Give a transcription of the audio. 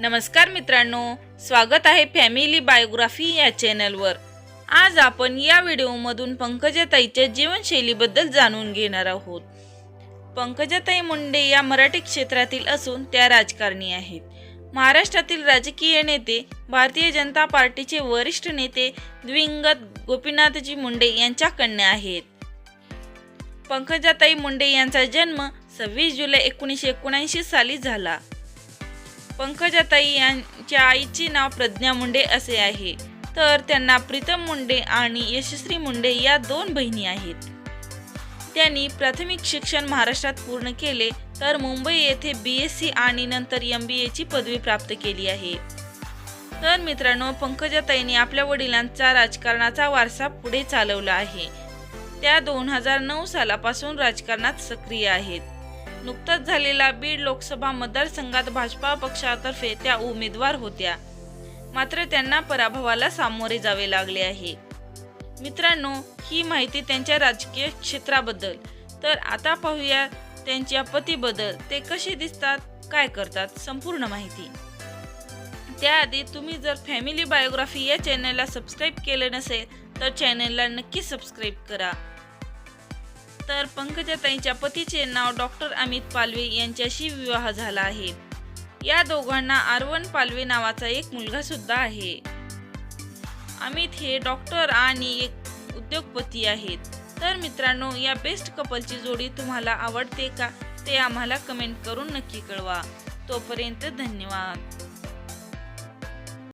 नमस्कार मित्रांनो स्वागत आहे फॅमिली बायोग्राफी या चॅनलवर. आज आपण या व्हिडिओमधून पंकजाताईच्या जीवनशैलीबद्दल जाणून घेणार आहोत. पंकजाताई मुंडे या मराठी क्षेत्रातील असून त्या राजकारणी आहेत. महाराष्ट्रातील राजकीय नेते भारतीय जनता पार्टीचे वरिष्ठ नेते द्विंगत गोपीनाथजी मुंडे यांच्या कन्या आहेत. पंकजाताई मुंडे यांचा जन्म सव्वीस जुलै एकोणीसशे एकोणऐंशी साली झाला. पंकजाताई यांच्या आईचे नाव प्रज्ञा मुंडे असे आहे. तर त्यांना प्रीतम मुंडे आणि यशस्वी मुंडे या दोन बहिणी आहेत. त्यांनी प्राथमिक शिक्षण महाराष्ट्रात पूर्ण केले तर मुंबई येथे बी एस सी आणि नंतर एम बी एची पदवी प्राप्त केली आहे. तर मित्रांनो पंकजाताईंनी आपल्या वडिलांचा राजकारणाचा वारसा पुढे चालवला आहे. त्या दोन हजार नऊ सालापासून राजकारणात सक्रिय आहेत. नुकताच झालेला बीड लोकसभा मतदारसंघात भाजपा पक्षातर्फे त्या उमेदवार होत्या. मात्र त्यांना पराभवाला सामोरे जावे लागले आहे. मित्रांनो ही माहिती त्यांच्या राजकीय क्षेत्राबद्दल. तर आता पाहूया त्यांच्या पतीबद्दल. ते कसे दिसतात काय करतात संपूर्ण माहिती. त्याआधी तुम्ही जर फॅमिली बायोग्राफी या चॅनलला सबस्क्राईब केले नसेल तर चॅनलला नक्की सबस्क्राईब करा. तर पंकजाताईंच्या पतीचे नाव डॉक्टर अमित पालवे यांच्याशी विवाह झाला आहे. या दोघांना आरवन पालवे नावाचा एक मुलगा सुद्धा आहे. अमित हे डॉक्टर आणि एक उद्योगपती आहेत. तर मित्रांनो या बेस्ट कपलची जोडी तुम्हाला आवडते का ते आम्हाला कमेंट करून नक्की कळवा. तोपर्यंत धन्यवाद.